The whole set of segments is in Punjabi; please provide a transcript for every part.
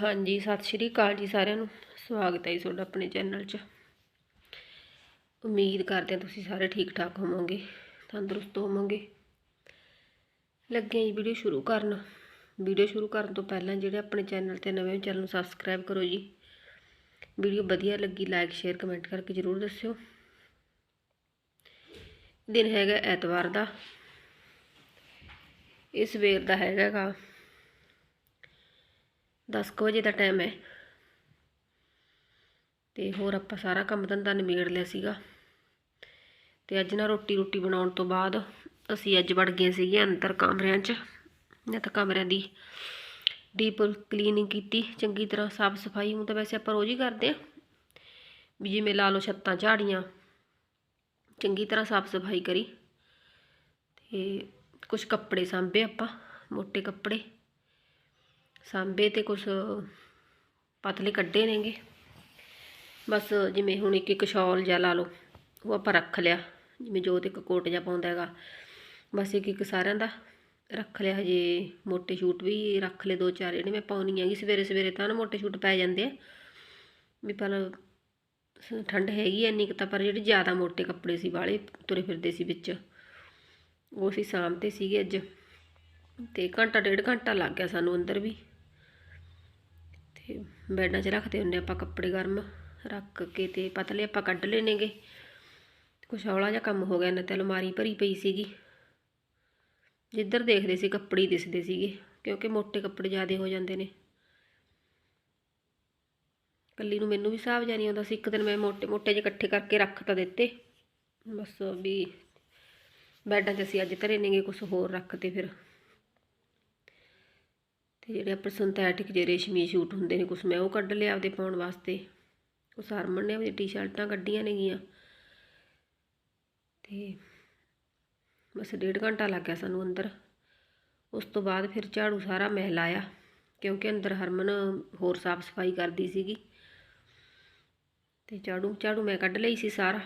ਹਾਂਜੀ, ਸਤਿ ਸ਼੍ਰੀ ਅਕਾਲ ਜੀ ਸਾਰਿਆਂ ਨੂੰ। ਸਵਾਗਤ ਹੈ ਜੀ ਤੁਹਾਡਾ ਆਪਣੇ ਚੈਨਲ 'ਚ। ਉਮੀਦ ਕਰਦੇ ਹਾਂ ਤੁਸੀਂ ਸਾਰੇ ਠੀਕ ਠਾਕ ਹੋਵੋਗੇ, ਤੰਦਰੁਸਤ ਹੋਵੋਗੇ। ਲੱਗੇ ਜੀ ਵੀਡੀਓ ਸ਼ੁਰੂ ਕਰਨ। ਵੀਡੀਓ ਸ਼ੁਰੂ ਕਰਨ ਤੋਂ ਪਹਿਲਾਂ ਜਿਹੜੇ ਆਪਣੇ ਚੈਨਲ ਤੇ ਨਵੇਂ ਚੈਨਲ ਨੂੰ ਸਬਸਕ੍ਰਾਈਬ ਕਰੋ ਜੀ। ਵੀਡੀਓ ਵਧੀਆ ਲੱਗੀ, ਲਾਈਕ, ਸ਼ੇਅਰ, ਕਮੈਂਟ ਕਰਕੇ ਜ਼ਰੂਰ ਦੱਸਿਓ। ਦਿਨ ਹੈਗਾ ਐਤਵਾਰ ਦਾ। ਇਸ ਵੇਰ ਦਾ ਹੈਗਾ 10 ਵਜੇ ਦਾ ਟਾਈਮ ਹੈ। ਤੇ ਹੋਰ ਆਪਾਂ ਸਾਰਾ ਕੰਮ ਧੰਦਾ ਨਿਬੇੜ ਲਿਆ ਸੀਗਾ। ਤੇ ਅੱਜ ਨਾ ਰੋਟੀ ਰੋਟੀ ਬਣਾਉਣ ਤੋਂ ਬਾਅਦ ਅਸੀਂ ਅੱਜ ਵੜ ਗਏ ਸੀਗੇ ਅੰਦਰ ਕਮਰਿਆਂ 'ਚ। ਨਾ ਤਾਂ ਕਮਰਿਆਂ ਦੀ ਡੀਪ ਕਲੀਨਿੰਗ ਕੀਤੀ, ਚੰਗੀ ਤਰ੍ਹਾਂ ਸਾਫ਼ ਸਫ਼ਾਈ। ਹੁਣ ਤਾਂ ਵੈਸੇ ਆਪਾਂ ਰੋਜ਼ ਹੀ ਕਰਦੇ ਆ ਵੀ ਜਿਵੇਂ ਲਾ ਲਓ ਛੱਤਾਂ, ਝਾੜੀਆਂ, ਚੰਗੀ ਤਰ੍ਹਾਂ ਸਾਫ਼ ਸਫ਼ਾਈ ਕਰੀ। ਤੇ ਕੁਝ ਕੱਪੜੇ ਸਾਂਭੇ ਆਪਾਂ ਮੋٹے ਕੱਪੜੇ। ਸਾਂਬੇ ਤੇ ਕੁਝ ਪਤਲੇ ਕੱਢੇ ਨੇਗੇ। ਬਸ ਜਿਵੇਂ ਹੁਣ ਇੱਕ ਇੱਕ ਸ਼ਾਲ ਜਾਂ ਲਾ ਲਓ, ਉਹ ਆਪਾਂ ਰੱਖ ਲਿਆ। ਜਿਵੇਂ ਜੋ ਜੋਤ ਇੱਕ ਕੋਟ ਜਾਂ ਪਾਉਂਦਾ ਹੈਗਾ, ਬਸ ਇੱਕ ਇੱਕ ਸਾਰਿਆਂ ਦਾ ਰੱਖ ਲਿਆ। ਹਜੇ ਮੋਟੇ ਸ਼ੂਟ ਵੀ ਰੱਖ ਲਏ ਦੋ ਚਾਰ ਜਿਹੜੇ ਮੈਂ ਪਾਉਣੀ ਹੈਗੀ ਸਵੇਰੇ ਸਵੇਰੇ ਤਾਂ ਨਾ ਮੋਟੇ ਸ਼ੂਟ ਪੈ ਜਾਂਦੇ ਆ। ਵੀ ਪਰ ਠੰਡ ਹੈਗੀ ਐ ਇੰਨੀ ਤਾਂ ਪਰ ਜਿਹੜੇ ਜ਼ਿਆਦਾ ਮੋਟੇ ਕੱਪੜੇ ਸੀ, ਵਾਲੇ ਤੁਰੇ ਫਿਰਦੇ ਸੀ ਵਿੱਚ। ਉਹ ਸੀ ਸਾਂਭਤੇ ਸੀਗੇ ਅੱਜ। ਤੇ ਘੰਟਾ, ਡੇਢ ਘੰਟਾ ਲੱਗ ਗਿਆ ਸਾਨੂੰ ਅੰਦਰ ਵੀ। ਤੇ ਬੈਡਾਂ 'ਚ ਰੱਖਦੇ ਹੁੰਦੇ ਆਪਾਂ ਕੱਪੜੇ ਗਰਮ ਰੱਖ ਕੇ ਤੇ ਪਤਲੇ ਆਪਾਂ ਕੱਢ ਲੈਣੇਗੇ। ਕੁਛ ਹੌਲਾ ਜਿਹਾ ਕੰਮ ਹੋ ਗਿਆ ਨਾ ਤੇ ਅਲਮਾਰੀ ਭਰੀ ਪਈ ਸੀਗੀ। ਜਿੱਧਰ ਦੇਖਦੇ ਸੀ ਕੱਪੜੇ ਦਿਸਦੇ ਸੀਗੇ, ਕਿਉਂਕਿ ਮੋٹے ਕੱਪੜੇ ਜ਼ਿਆਦੇ ਹੋ ਜਾਂਦੇ ਨੇ। ਕੱਲੀ ਨੂੰ ਮੈਨੂੰ ਵੀ ਹਿਸਾਬ ਜਾਣੀ ਆਉਂਦਾ ਸੀ, ਇੱਕ ਦਿਨ ਮੈਂ ਮੋٹੇ ਮੋٹੇ ਜਿਹੇ ਇਕੱਠੇ ਕਰਕੇ ਰੱਖ ਤਾਂ ਦਿੱਤੇ। ਬਸ ਵੀ ਬੈਡਾਂ 'ਚ ਅਸੀਂ ਅੱਜ ਧਰੇ ਨੇਗੇ ਕੁਝ ਹੋਰ ਰੱਖਤੇ ਫਿਰ। ਤੇ ਜਿਹੜੇ ਆਪਣੇ ਸਿੰਥੈਟਿਕ ਜੇ ਰੇਸ਼ਮੀ ਸ਼ੂਟ ਹੁੰਦੇ ਨੇ ਕੁਛ ਮੈਂ ਉਹ ਕੱਢ ਲਿਆ ਆਪਦੇ ਪਾਉਣ ਵਾਸਤੇ। ਕੁਛ ਹਰਮਨ ਨੇ ਆਪਣੀ ਟੀ-ਸ਼ਰਟਾਂ ਕੱਢੀਆਂ ਨੇਗੀਆਂ। ਤੇ ਬਸ ਡੇਢ ਘੰਟਾ ਲੱਗ ਗਿਆ ਸਾਨੂੰ ਅੰਦਰ। ਉਸ ਤੋਂ ਬਾਅਦ ਫਿਰ ਝਾੜੂ ਸਾਰਾ ਮੈਂ ਲਾਇਆ ਕਿਉਂਕਿ ਅੰਦਰ ਹਰਮਨ ਹੋਰ ਸਾਫ਼ ਸਫ਼ਾਈ ਕਰਦੀ ਸੀਗੀ। ਤੇ ਝਾੜੂ ਝਾੜੂ ਮੈਂ ਕੱਢ ਲਈ ਸੀ ਸਾਰਾ।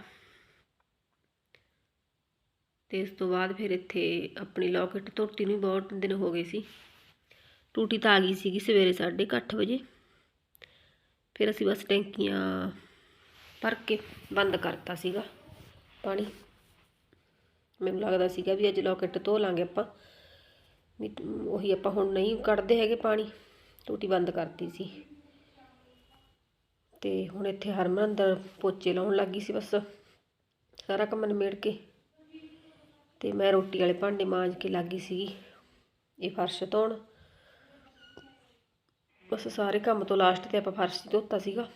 ਤੇ ਇਸ ਤੋਂ ਬਾਅਦ ਫਿਰ ਇੱਥੇ ਆਪਣੀ ਲੋਕਟ ਧੋਤੀ ਨੂੰ ਬਹੁਤ ਦਿਨ ਹੋ ਗਏ ਸੀ। ਟੂਟੀ ਤਾਂ ਆ ਗਈ ਸੀਗੀ ਸਵੇਰੇ 8:30 ਵਜੇ। ਫਿਰ ਅਸੀਂ ਬਸ ਟੈਂਕੀਆਂ ਭਰ ਕੇ ਬੰਦ ਕਰਤਾ ਸੀਗਾ ਪਾਣੀ। ਮੈਨੂੰ ਲੱਗਦਾ ਸੀਗਾ ਵੀ ਅੱਜ ਲੋਕਟ ਧੋ ਲਾਂਗੇ ਆਪਾਂ। ਵੀ ਉਹੀ ਆਪਾਂ ਹੁਣ ਨਹੀਂ ਕੱਢਦੇ ਹੈਗੇ ਪਾਣੀ, ਟੂਟੀ ਬੰਦ ਕਰਤੀ ਸੀ। ਤੇ ਹੁਣ ਇੱਥੇ ਹਰਮਨ ਅੰਦਰ ਪੋਚੇ ਲਾਉਣ ਲੱਗੀ ਸੀ ਬਸ, ਸਾਰਾ ਕੰਮ ਨਿਮੇੜ ਕੇ। ਤੇ ਮੈਂ ਰੋਟੀ ਵਾਲੇ ਭਾਂਡੇ ਮਾਂਜ ਕੇ ਲੱਗੀ ਸੀਗੀ, ਇਹ ਫਰਸ਼ ਧੋਣ। ਬਸ ਸਾਰੇ ਕੰਮ ਤੋਂ ਲਾਸਟ ਤੇ ਆਪਾਂ ਫਰਸ਼ ਧੋਤਾ ਸੀਗਾ।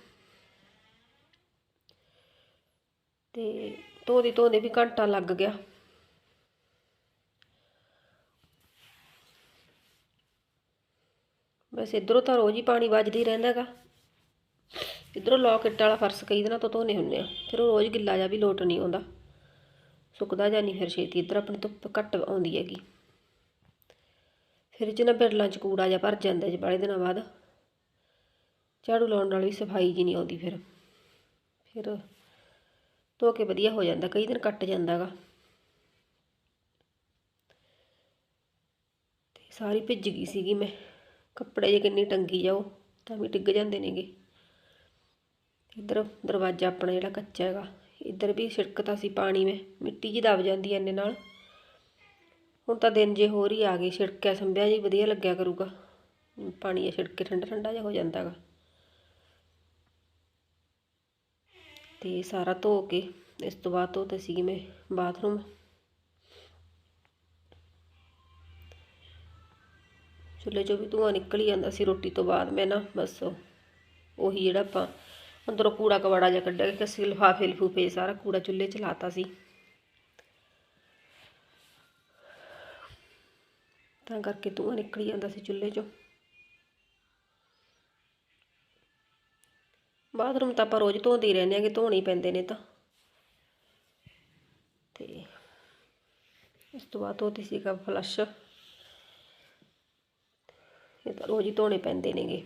ਤੇ ਧੋਦੇ ਧੋਦੇ ਵੀ ਘੰਟਾ ਲੱਗ ਗਿਆ। ਬਸ ਇਧਰੋਂ ਤਾਂ ਰੋਜ਼ ਹੀ ਪਾਣੀ ਵੱਜਦਾ ਹੀ ਰਹਿੰਦਾਗਾ ਇਧਰੋਂ ਲੋਕਟ ਵਾਲਾ ਫਰਸ਼ ਕਈ ਦਿਨਾਂ ਤੋਂ ਧੋਨੇ ਹੁੰਨੇ ਆ, ਫਿਰ ਉਹ ਰੋਜ਼ ਗਿੱਲਾ ਜਾ ਵੀ ਲੋਟ ਨਹੀਂ ਆਉਂਦਾ। ਸੁੱਕਦਾ ਜਾਂ ਨਹੀਂ ਫਿਰ ਛੇਤੀ, ਇਧਰ ਆਪਣੀ ਧੁੱਪ ਘੱਟ ਆਉਂਦੀ ਹੈਗੀ। ਫਿਰ ਚ ਨਾ ਬਿਰਲਾਂ ਚ ਕੂੜਾ ਜਿਹਾ ਭਰ ਜਾਂਦਾ ਜੀ ਬਾਲੇ ਦਿਨਾਂ ਬਾਅਦ। ਝਾੜੂ ਲਾਉਣ ਨਾਲ ਵੀ ਸਫ਼ਾਈ ਜੀ ਨਹੀਂ ਆਉਂਦੀ ਫਿਰ। ਫਿਰ ਧੋ ਕੇ ਵਧੀਆ ਹੋ ਜਾਂਦਾ, ਕਈ ਦਿਨ ਕੱਟ ਜਾਂਦਾਗਾ ਤੇ ਸਾਰੀ ਭਿੱਜ ਗਈ ਸੀਗੀ ਮੈਂ। ਕੱਪੜੇ ਜੇ ਕਿੰਨੀ ਟੰਗੀ ਜਾਓ, ਤਾਂ ਵੀ ਡਿੱਗ ਜਾਂਦੇ ਨੇਗੇ ਇੱਧਰ ਦਰਵਾਜ਼ਾ ਆਪਣਾ ਜਿਹੜਾ ਕੱਚਾ ਹੈਗਾ, ਇੱਧਰ ਵੀ ਛਿੜਕਤਾ ਸੀ ਪਾਣੀ ਮੈਂ। ਮਿੱਟੀ ਜੀ ਦਬ ਜਾਂਦੀ ਐ ਇੰਨੇ ਨਾਲ। ਹੁਣ ਤਾਂ ਦਿਨ ਜੇ ਹੋਰ ਹੀ ਆ ਗਏ, ਛਿੜਕਿਆ ਸੰਭਿਆ ਜੀ, ਵਧੀਆ ਲੱਗਿਆ ਕਰੂਗਾ। ਪਾਣੀ ਆ ਛਿੜਕੇ ਠੰਡਾ ਠੰਡਾ ਜਿਹਾ ਹੋ ਜਾਂਦਾਗਾ ਤੇ ਸਾਰਾ ਧੋ ਕੇ ਇਸ ਤੋਂ ਬਾਅਦ ਧੋਤੇ ਸੀਗੇ ਮੈਂ ਬਾਥਰੂਮ। ਚੁੱਲ੍ਹੇ 'ਚੋਂ ਵੀ ਧੂੰਆਂ ਨਿਕਲ ਹੀ ਜਾਂਦਾ ਸੀ ਰੋਟੀ ਤੋਂ ਬਾਅਦ ਮੈਂ ਨਾ ਬਸ ਉਹੀ ਜਿਹੜਾ ਆਪਾਂ ਅੰਦਰੋਂ ਕੂੜਾ ਕਵਾੜਾ ਜਿਹਾ ਕੱਢਿਆ ਕਿ ਅਸੀਂ ਲਿਫਾਫੇ ਲਿਫੂਫੇ ਸਾਰਾ ਕੂੜਾ ਚੁੱਲ੍ਹੇ 'ਚ ਲਾਤਾ ਸੀ। ਤਾਂ ਕਰਕੇ ਧੂੰਆਂ ਨਿਕਲ ਜਾਂਦਾ ਸੀ ਚੁੱਲ੍ਹੇ 'ਚੋਂ। ਬਾਥਰੂਮ ਤਾਂ ਆਪਾਂ ਰੋਜ਼ ਧੋਂਦੇ ਹੀ ਰਹਿੰਦੇ ਆਂਗੇ ਧੋਣੇ ਹੀ ਪੈਂਦੇ ਨੇ ਤਾਂ। ਤੇ ਇਸ ਤੋਂ ਬਾਅਦ ਧੋਤੀ ਸੀਗਾ ਫਲਸ਼। ਇਹ ਤਾਂ ਰੋਜ਼ ਹੀ ਧੋਣੇ ਪੈਂਦੇ ਨੇਗੇ।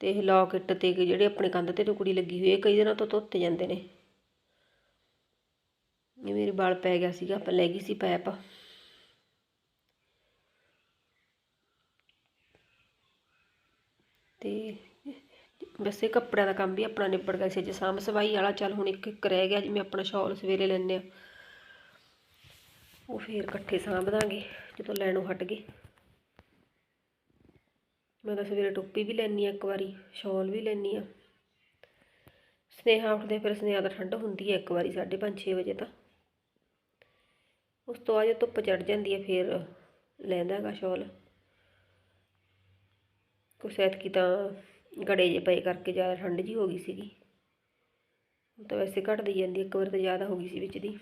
ਤੇ ਇਹ ਲੌਕਟ ਤੇ ਜਿਹੜੇ ਆਪਣੇ ਕੰਧ ਤੇ ਟੁਕੜੀ ਲੱਗੀ ਹੋਈ ਹੈ, ਕਈ ਦਿਨਾਂ ਤੋਂ ਧੋਤੇ ਜਾਂਦੇ ਨੇ। ਇਹ ਮੇਰੇ ਵਾਲ ਪੈ ਗਿਆ ਸੀਗਾ, ਆਪਾਂ ਲੈ ਗਈ ਸੀ ਪੈਪ ਤੇ ਵੈਸੇ ਕੱਪੜਿਆਂ ਦਾ ਕੰਮ ਵੀ ਆਪਣਾ ਨਿਬੜ ਗਿਆ ਸੀ, ਜੇ ਸਾਂਭ ਸਫ਼ਾਈ ਵਾਲਾ ਚੱਲ ਹੁਣ ਇੱਕ ਇੱਕ ਰਹਿ ਗਿਆ, ਜਿਵੇਂ ਆਪਣਾ ਸ਼ਾਲ ਸਵੇਰੇ ਲੈਣੇ ਆ ਉਹ ਫੇਰ ਇਕੱਠੇ ਸਾਂਭ ਦਾਂਗੇ ਜਦੋਂ ਲੈਣੋਂ ਹਟ ਗਏ। ਮੈਂ ਤਾਂ ਸਵੇਰੇ ਟੋਪੀ ਵੀ ਲੈਣੀ ਆ ਇੱਕ ਵਾਰੀ, ਸ਼ਾਲ ਵੀ ਲੈਣੀ ਆ ਸਨੇਹਾ ਉੱਠਦੇ ਫਿਰ ਸਨੇਹਾ ਤਾਂ ਠੰਡ ਹੁੰਦੀ ਹੈ ਇੱਕ ਵਾਰੀ 5:30 6 ਵਜੇ ਤਾਂ। ਉਸ ਤੋਂ ਬਾਅਦ ਜਦੋਂ ਧੁੱਪ ਚੜ ਜਾਂਦੀ ਹੈ, ਫਿਰ ਲੈਂਦਾ ਹੈਗਾ ਸ਼ਾਲ। ਕੁਛ ਐਤਕੀ ਤਾਂ ਗੜੇ ਜੇ ਪਏ ਕਰਕੇ ਜ਼ਿਆਦਾ ਠੰਡ ਜੀ ਹੋ ਗਈ ਸੀਗੀ। ਤਾਂ ਵੈਸੇ ਘਟਦੀ ਜਾਂਦੀ, ਇੱਕ ਵਾਰ ਤਾਂ ਜ਼ਿਆਦਾ ਹੋ ਗਈ ਸੀ ਵਿੱਚ ਦੀ।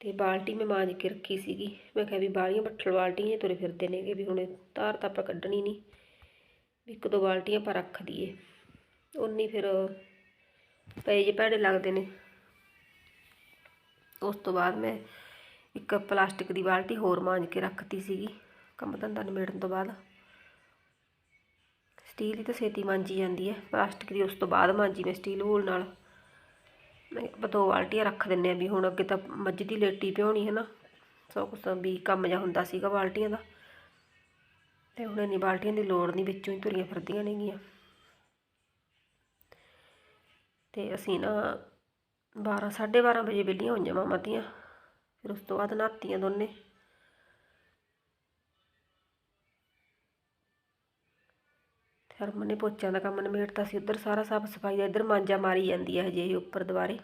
ਤੇ ਬਾਲਟੀ ਮੈਂ ਮਾਂਜ ਕੇ ਰੱਖੀ ਸੀਗੀ। ਮੈਂ ਕਿਹਾ ਵੀ ਬਾਲੀਆਂ ਬੱਠਲ ਬਾਲਟੀਆਂ ਤੁਰੇ ਫਿਰਦੇ ਨੇਗੇ ਵੀ ਹੁਣ ਧਾਰ ਤਾਂ ਆਪਾਂ ਕੱਢਣੀ ਨਹੀਂ, ਵੀ ਇੱਕ ਦੋ ਬਾਲਟੀਆਂ ਆਪਾਂ ਰੱਖ ਦਈਏ। ਉਨੀ ਫਿਰ ਪਏ ਜੇ ਭੈੜੇ ਲੱਗਦੇ ਨੇ। ਉਸ ਤੋਂ ਬਾਅਦ ਮੈਂ ਇੱਕ ਪਲਾਸਟਿਕ ਦੀ ਬਾਲਟੀ ਹੋਰ ਮਾਂਜ ਕੇ ਰੱਖਤੀ ਸੀਗੀ। ਕੰਮ ਧੰਦਾ ਨਿਬੇੜਨ ਤੋਂ ਬਾਅਦ। ਸਟੀਲ ਦੀ ਤਾਂ ਛੇਤੀ ਮਾਂਜੀ ਜਾਂਦੀ ਹੈ, ਪਲਾਸਟਿਕ ਦੀ ਉਸ ਤੋਂ ਬਾਅਦ ਮਾਂਜੀ ਮੈਂ ਸਟੀਲ ਵੂਲ ਨਾਲ। ਮੈਂ ਕਿਹਾ ਦੋ ਬਾਲਟੀਆਂ ਰੱਖ ਦਿੰਨੇ ਆ ਵੀ ਹੁਣ ਅੱਗੇ ਤਾਂ ਮੱਝ ਦੀ ਲੇਟੀ ਪਿਉਣੀ ਹੈ ਨਾ, ਸੋ ਕੁਛ ਤਾਂ ਵੀ ਕੰਮ ਜਿਹਾ ਹੁੰਦਾ ਸੀਗਾ ਬਾਲਟੀਆਂ ਦਾ। ਤੇ ਹੁਣ ਇੰਨੀ ਬਾਲਟੀਆਂ ਦੀ ਲੋੜ ਨਹੀਂ, ਵਿੱਚੋਂ ਹੀ ਤੁਰੀਆਂ ਫਿਰਦੀਆਂ ਨੇਗੀਆਂ। ਤੇ ਅਸੀਂ ਨਾ 12 12:30 ਵਜੇ ਵਿਹਲੀਆਂ ਹੋਈਆਂ ਮਾਮਾ ਦੀਆਂ ਫਿਰ ਉਸ ਤੋਂ ਬਾਅਦ ਨਹਾਤੀਆਂ ਦੋਨੇ। ਹਰਮਨ ਨੇ ਪੋਚਿਆਂ ਦਾ ਕੰਮ ਨਿਬੇੜਤਾ ਸੀ। ਉੱਧਰ ਸਾਰਾ ਸਾਫ਼ ਸਫ਼ਾਈ ਦਾ ਇੱਧਰ ਮਾਂਜਾ ਮਾਰੀ ਜਾਂਦੀ ਹੈ ਹਜੇ ਇਹ ਉੱਪਰ ਦੁਬਾਰੇ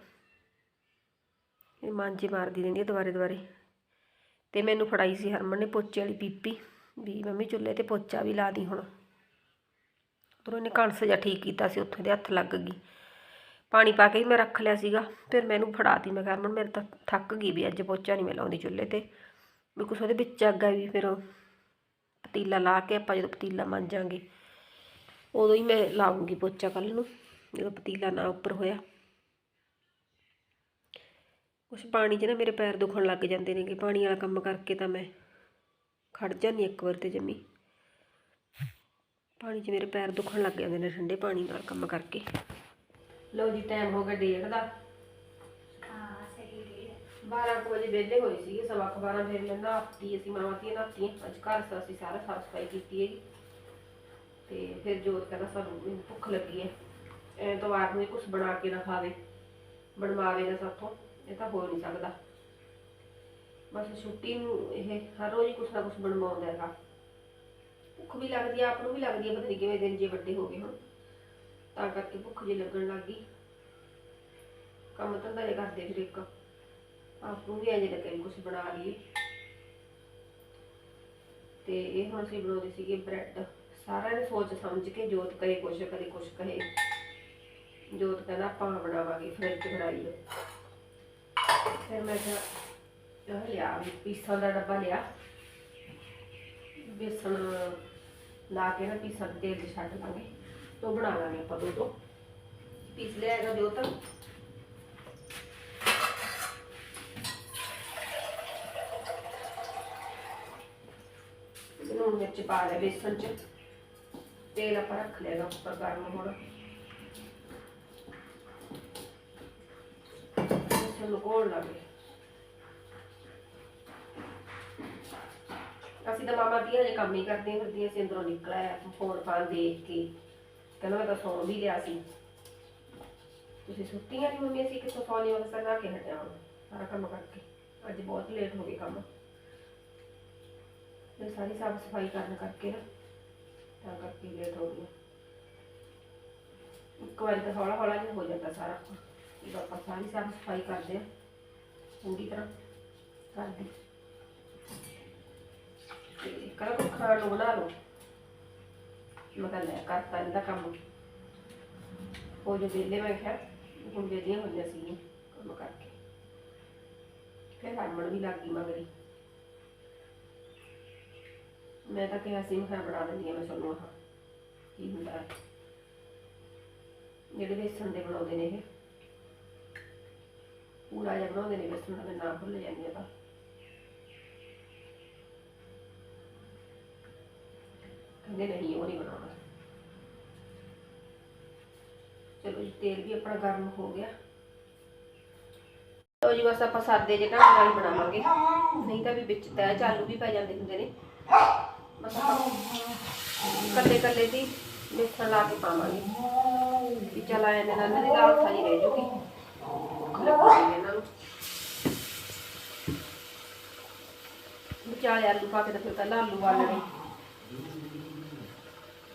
ਇਹ ਮਾਂਜੇ ਮਾਰਦੀ ਰਹਿੰਦੀ ਹੈ ਦੁਬਾਰੇ ਦੁਬਾਰੇ ਤੇ ਮੈਨੂੰ ਫੜਾਈ ਸੀ ਹਰਮਨ ਨੇ ਪੋਚੇ ਵਾਲੀ ਪੀਪੀ ਵੀ, ਮੰਮੀ ਚੁੱਲ੍ਹੇ ਤੇ ਪੋਚਾ ਵੀ ਲਾ ਦੀ ਹੁਣ। ਉਧਰੋਂ ਇਹਨੇ ਕਣਸ ਜਿਹਾ ਠੀਕ ਕੀਤਾ ਸੀ, ਉੱਥੇ ਦੇ ਹੱਥ ਲੱਗ ਗਈ। ਪਾਣੀ ਪਾ ਕੇ ਹੀ ਮੈਂ ਰੱਖ ਲਿਆ ਸੀਗਾ, ਫਿਰ ਮੈਨੂੰ ਫੜਾਤੀ ਮੈਂ ਕਿਹਾ, ਹਰਮਨ, ਮੇਰੇ ਤਾਂ ਥੱਕ ਗਈ ਵੀ, ਅੱਜ ਪੋਚਾ ਨਹੀਂ ਮੈਂ ਲਾਉਂਦੀ ਚੁੱਲ੍ਹੇ ਤੇ। ਵੀ ਕੁਛ ਉਹਦੇ ਵਿੱਚ ਅੱਗਾ ਵੀ ਫਿਰ ਪਤੀਲਾ ਲਾ ਕੇ ਆਪਾਂ ਜਦੋਂ ਪਤੀਲਾ ਮਾਂਜਾਂਗੇ ਉਦੋਂ ਹੀ ਮੈਂ ਲਾਉਂਗੀ ਪੋਚਾ ਕੱਲ ਨੂੰ ਜਦੋਂ ਪਤੀਲਾ ਨਾ ਉੱਪਰ ਹੋਇਆ। ਕੁਛ ਪਾਣੀ 'ਚ ਨਾ ਮੇਰੇ ਪੈਰ ਦੁਖਣ ਲੱਗ ਜਾਂਦੇ ਨੇਗੇ ਪਾਣੀ ਵਾਲਾ ਕੰਮ ਕਰਕੇ ਤਾਂ ਮੈਂ ਖੜ ਜਾਂਦੀ ਇੱਕ ਵਾਰ ਤੇ ਜੰਮੀ। ਪਾਣੀ 'ਚ ਮੇਰੇ ਪੈਰ ਦੁਖਣ ਲੱਗ ਜਾਂਦੇ ਨੇ ਠੰਡੇ ਪਾਣੀ ਨਾਲ ਕੰਮ ਕਰਕੇ। ਲਓ ਜੀ ਟਾਈਮ ਹੋ ਗਿਆ ਡੇਢ ਦਾ। ਹਾਂ ਸਹੀ ਹੈ 12 ਕੁ ਵਜੇ ਵਿਹਲੇ ਹੋਏ ਸੀਗੇ ਸਵਾ ਕੁ 12 ਫਿਰ ਮੈਂ ਨਹਾਤੀ ਅਸੀਂ ਮਾਵਾਂ ਧੀਆਂ ਨਹਾਤੀਆਂ। ਅੱਜ ਘਰ ਅਸੀਂ ਸਾਰਾ ਸਾਫ਼ ਸਫ਼ਾਈ ਕੀਤੀ ਹੈਗੀ। ਤੇ ਫਿਰ ਜੋਤ ਕਹਿੰਦਾ ਸਾਨੂੰ ਭੁੱਖ ਲੱਗੀ ਹੈ। ਐਤਵਾਰ ਨੂੰ ਕੁਝ ਬਣਾ ਕੇ ਨਾ ਖਾਵੇ, ਬਣਵਾਵੇ ਨਾ ਸਾਥੋਂ, ਇਹ ਤਾਂ ਹੋ ਨਹੀਂ ਸਕਦਾ। ਬਸ ਛੁੱਟੀ ਨੂੰ ਇਹ ਹਰ ਰੋਜ਼ ਕੁਛ ਨਾ ਕੁਛ ਬਣਵਾਉਂਦਾ ਹੈਗਾ। ਭੁੱਖ ਵੀ ਲੱਗਦੀ ਆ ਆਪ ਨੂੰ ਵੀ ਲੱਗਦੀ ਹੈ, ਪਤਾ ਨਹੀਂ ਕਿਵੇਂ ਦਿਨ ਜੇ ਵੱਡੇ ਹੋ ਗਏ ਹੁਣ। ਤਾਂ ਕਰਕੇ ਭੁੱਖ ਜੇ ਲੱਗਣ ਲੱਗ ਗਈ। ਕੰਮ ਧੰਦਾ ਜੇ ਕਰਦੇ ਫਿਰ ਇੱਕ। ਆਪ ਨੂੰ ਵੀ ਅਜੇ ਲੱਗੇ ਵੀ ਕੁਛ ਬਣਾ ਲਈਏ। ਤੇ ਇਹ ਹੁਣ ਅਸੀਂ ਬਣਾਉਂਦੇ ਸੀਗੇ ਬ੍ਰੈਡ। ਸਾਰਿਆਂ ਨੇ ਸੋਚ ਸਮਝ ਕੇ ਜੋਤ ਕਹੇ, ਕੁਛ ਕਦੇ ਕੁਛ ਕਹੇ। ਜੋਤ ਕਹਿੰਦਾ, ਆਪਾਂ ਬਣਾਵਾਂਗੇ ਫਰਿੱਜ ਚ ਬਣਾਈਏ ਫਿਰ ਮੈਂ ਕਿਹਾ ਇਹ ਲਿਆ ਵੀ ਪੀਸਾਂ ਦਾ ਡੱਬਾ ਲਿਆ। ਬੇਸਣ ਲਾ ਕੇ ਨਾ ਪੀਸਾਂ ਦੇ ਤੇਲ 'ਚ ਛੱਡ ਦਾਂਗੇ ਤੋਂ ਬਣਾ ਲਾਂਗੇ ਆਪਾਂ ਦੋ ਦੋ ਪੀਸ ਲਿਆ ਹੈਗਾ ਜੋਤ। ਲੂਣ ਮਿਰਚ ਪਾ ਲਿਆ ਬੇਸਣ ਚ। ਤੇਲ ਆਪਾਂ ਰੱਖ ਲਿਆ ਉੱਪਰ ਗਰਮ ਹੋਣਾ। ਬੇਸਣ ਨੂੰ ਘੋਲ ਅਸੀਂ ਤਾਂ ਮਾਮਾ ਦੀਆਂ ਜੇ ਕੰਮ ਹੀ ਕਰਦੀਆਂ ਫਿਰਦੀਆਂ ਸੀ ਅੰਦਰੋਂ ਨਿਕਲ ਆਇਆ ਫੋਨ ਫਾਨ ਦੇਖ ਕੇ। ਕਹਿੰਦਾ ਮੈਂ ਤਾਂ ਸੌਂ ਵੀ ਲਿਆ ਸੀ। ਤੁਸੀਂ ਸੁੱਤੀਆਂ ਨਹੀਂ ਮੰਮੀ, ਅਸੀਂ ਕਿੱਥੋਂ ਸੌਣੀ ਵਾਲਾ ਸਰਨਾ ਕੇ ਹਟਿਆ ਸਾਰਾ ਕੰਮ ਕਰਕੇ। ਅੱਜ ਬਹੁਤ ਲੇਟ ਹੋ ਗਏ ਕੰਮ। ਮੈਂ ਸਾਰੀ ਸਾਫ਼ ਸਫ਼ਾਈ ਕਰਨ ਕਰਕੇ ਨਾ। ਤਾਂ ਕਰਕੇ ਲੇਟ ਹੋ ਗਈ। ਇੱਕ ਵਾਰੀ ਤਾਂ ਹੌਲਾ ਹੌਲਾ ਜਿਹਾ ਹੋ ਜਾਂਦਾ ਸਾਰਾ ਜਦੋਂ ਆਪਾਂ ਸਾਰੀ ਸਾਫ਼ ਸਫ਼ਾਈ ਕਰਦੇ ਆ ਪੂਰੀ ਤਰ੍ਹਾਂ ਕਰਦੇ। ਤੇ ਕਰਾਂ ਖਾਣ ਬਣਾ ਲਓ। ਮੈਂ ਕਿਹਾ ਲੈ ਕਰਤਾ ਇਹਦਾ ਕੰਮ। ਉਹ ਜੋ ਵੇਲੇ ਮੈਂ ਕਿਹਾ, ਹੁਣ ਵੇਲੀਆਂ ਹੋਈਆਂ ਸੀ ਕੰਮ ਕਰਕੇ। ਫਿਰ ਹਰਮਨ ਵੀ ਲੱਗ ਗਈ ਮਗਰੀ ਮੈਂ ਤਾਂ ਕਿਹਾ ਸੀ, ਮੈਂ ਬਣਾ ਦਿੰਦੀ ਹਾਂ, ਮੈਂ ਤੁਹਾਨੂੰ ਆਹ ਕੀ ਹੁੰਦਾ ਹੈ। ਜਿਹੜੇ ਵੇਸਣ ਦੇ ਬਣਾਉਂਦੇ ਨੇ ਇਹ ਪੂਰਾ ਜਿਹਾ ਬਣਾਉਂਦੇ ਨੇ ਬੇਸਣ ਦਾ ਮੈਂ ਨਾਮ ਭੁੱਲ ਜਾਂਦੀ ਹਾਂ ਤਾਂ ਕਹਿੰਦੇ ਨਹੀਂ, ਉਹ ਨਹੀਂ ਬਣਾਉਣਾ। ਚਲੋ ਜੀ, ਤੇਲ ਵੀ ਆਪਣਾ ਗਰਮ ਹੋ ਗਿਆ। ਲਓ ਜੀ, ਬਸ ਆਪਾਂ ਸਾਦੇ ਜਿਹੇ ਢੰਗ ਨਾਲ ਹੀ ਬਣਾਵਾਂਗੇ। ਨਹੀਂ ਤਾਂ ਵੀ ਵਿੱਚ ਤੈ ਚਾਲੂ ਵੀ ਪੈ ਜਾਂਦੇ ਹੁੰਦੇ ਨੇ। ਕੱਲੇ ਕੱਲੇ ਦੀ ਮਿਕਸਰ ਲਾ ਕੇ ਪਾਵਾਂਗੇ। ਵੀ ਚਲ ਆਏ ਨਾਲ ਦੀ ਦਾਲ ਸਾਰੀ ਰਹਿ ਜੂਗੀ। ਇਹਨਾਂ ਨੂੰ। ਵਿਚਾਲੇ ਆਲੂ ਪਾ ਕੇ ਤੇ ਫਿਰ ਪਹਿਲਾਂ ਆਲੂ ਵਾਲਣੇ।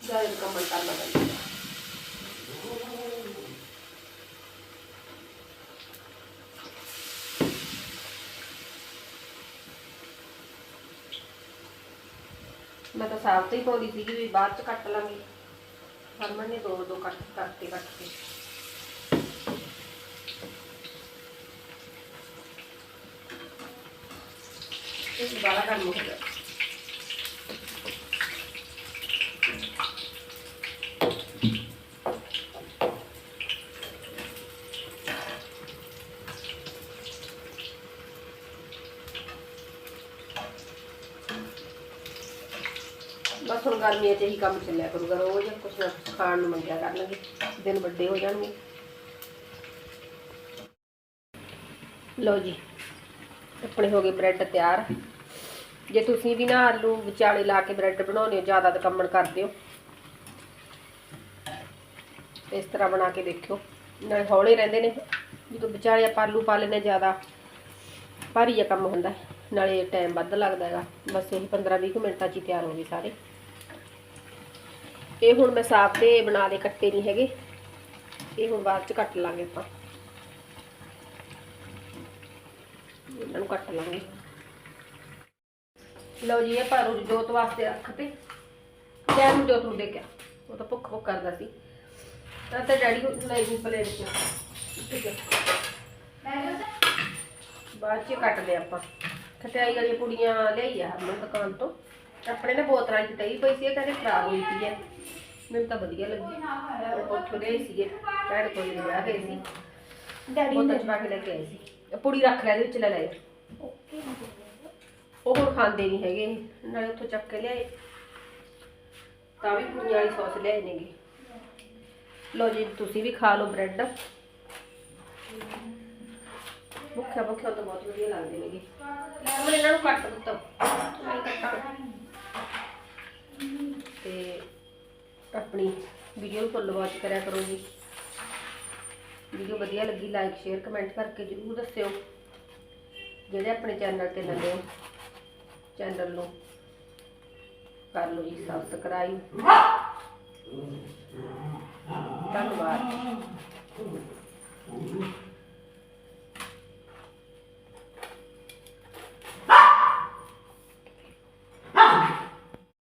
ਜਾਇ ਮੁਕੰਮਲ ਕਰਨਾ ਪੈਂਦਾ ਮੈਂ ਤਾਂ ਸਾਫ਼ ਹੀ ਪਾਉਂਦੀ ਸੀਗੀ ਵੀ ਬਾਅਦ ਚ ਕੱਟ ਲਾਂਗੇ। ਹਰਮਨ ਨੇ ਦੋ ਦੋ ਕੱਟ ਕਰਤੇ ਕੱਟ ਕੇ। ਇਹ ਬਾਲਾ ਕੰਮ ਹੋ ਗਿਆ। ਬਸ ਹੁਣ ਗਰਮੀਆਂ 'ਚ ਇਹੀ ਕੰਮ ਚੱਲਿਆ ਕਰੂਗਾ, ਰੋਜ਼ ਕੁਛ ਨਾ ਕੁਛ ਖਾਣ ਨੂੰ ਮੰਗਿਆ ਕਰਨਗੇ, ਦਿਨ ਵੱਡੇ ਹੋ ਜਾਣਗੇ। ਲਓ ਜੀ, ਆਪਣੇ ਹੋ ਗਏ ਬ੍ਰੈਡ ਤਿਆਰ। ਜੇ ਤੁਸੀਂ ਵੀ ਨਾ ਆਲੂ ਵਿਚਾਲੇ ਲਾ ਕੇ ਬ੍ਰੈਡ ਬਣਾਉਂਦੇ ਹੋ, ਜ਼ਿਆਦਾ ਤਕੰਮਣ ਕਰਦੇ ਹੋ। ਇਸ ਤਰ੍ਹਾਂ ਬਣਾ ਕੇ ਦੇਖਿਓ। ਨਾਲੇ ਹੌਲੇ ਰਹਿੰਦੇ ਨੇ, ਜਦੋਂ ਵਿਚਾਲੇ ਆਪਾਂ ਆਲੂ ਪਾ ਲੈਂਦੇ ਹਾਂ ਜ਼ਿਆਦਾ, ਭਾਰੀ ਜਿਹਾ ਕੰਮ ਹੁੰਦਾ ਨਾਲੇ ਟਾਈਮ ਵੱਧ ਲੱਗਦਾ ਹੈਗਾ। ਬਸ ਇਹ 15-20 ਮਿੰਟਾਂ 'ਚ ਹੀ ਤਿਆਰ ਹੋ ਗਏ ਸਾਰੇ। ਇਹ ਹੁਣ ਮੈਂ ਸਾਫ਼ ਤੇ ਬਣਾ ਦੇ, ਕੱਟੇ ਨਹੀਂ ਹੈਗੇ। ਇਹ ਹੁਣ ਬਾਅਦ 'ਚ ਕੱਟ ਲਾਂਗੇ ਆਪਾਂ। ਇਹਨਾਂ ਨੂੰ ਕੱਟ ਲਾਂਗੇ। ਲਓ ਜੀ, ਇਹ ਪਰ ਜੋਤ ਵਾਸਤੇ ਰੱਖਤੇ ਟਾਈਮ ਨੂੰ ਜੋਤ ਨੂੰ ਦੇਖਿਆ ਉਹ ਤਾਂ ਭੁੱਖ ਭੁੱਖ ਕਰਦਾ ਸੀ। ਤਾਂ ਤੇ ਡੈਡੀ ਨੂੰ ਲਈ ਨੂੰ ਪਲੇਟ 'ਚ। ਠੀਕ ਹੈ। ਬਾਅਦ 'ਚ ਕੱਟ ਲਿਆ ਆਪਾਂ। ਖਟਾਈ ਵਾਲੀਆਂ ਪੁੜੀਆਂ ਲਿਆਈ ਆ ਹਰਮਨ ਦੁਕਾਨ ਤੋਂ। ਆਪਣੇ ਨੇ ਬੋਤਲਾਂ 'ਚ ਤਈ ਪਈ ਸੀ ਇਹ ਕਹਿੰਦੇ ਖਰਾਬ ਹੋਈ ਪਈ ਹੈ ਮੈਨੂੰ ਤਾਂ ਵਧੀਆ ਲੱਗੀ। ਉਹ ਉੱਥੋਂ ਲਿਆਈ ਸੀਗੇ ਭੈਣ ਕੋਲ ਹੀ ਵਿਆਹ ਗਏ ਸੀ। ਡੈਡੀ ਬੋਤਲ 'ਚ ਪਾ ਕੇ ਲੈ ਕੇ ਆਏ ਸੀ। ਪੁੜੀ ਰੱਖ ਲਿਆ ਇਹਦੇ ਵਿੱਚ ਲੈ ਲਏ ਉਹ ਹੁਣ ਖਾਂਦੇ ਨਹੀਂ ਹੈਗੇ ਨਾਲੇ ਉੱਥੋਂ ਚੱਕ ਕੇ ਲਿਆਏ। ਤਾਂ ਵੀ ਪੁੜੀਆਂ ਵਾਲੀ ਸੌਸ ਲਿਆਏ ਨੇਗੇ। ਲਓ ਜੀ ਤੁਸੀਂ ਵੀ ਖਾ ਲਓ ਬ੍ਰੈਡ। ਭੁੱਖਿਆ ਭੁੱਖਿਆ ਤਾਂ ਬਹੁਤ ਵਧੀਆ ਲੱਗਦੇ ਨੇਗੇ। ਮੈਂ ਇਹਨਾਂ ਨੂੰ ਕੱਟ ਦਿੱਤਾ। ਮੈਂ ਕੱਟਾਂ। ਤੇ ਆਪਣੀ ਵੀਡੀਓ ਨੂੰ ਫੁੱਲ ਵਾਚ ਕਰਿਆ ਕਰੋ ਜੀ। ਵੀਡੀਓ ਵਧੀਆ ਲੱਗੀ ਲਾਈਕ ਸ਼ੇਅਰ ਕਮੈਂਟ ਕਰਕੇ ਜਰੂਰ ਦੱਸਿਓ। ਜਿਹੜੇ ਆਪਣੇ ਚੈਨਲ ਤੇ ਨਵੇਂ ਹੋ ਚੈਨਲ ਨੂੰ ਕਰ ਲਓ ਜੀ ਸਬਸਕ੍ਰਾਈਬ ਧੰਨਵਾਦ।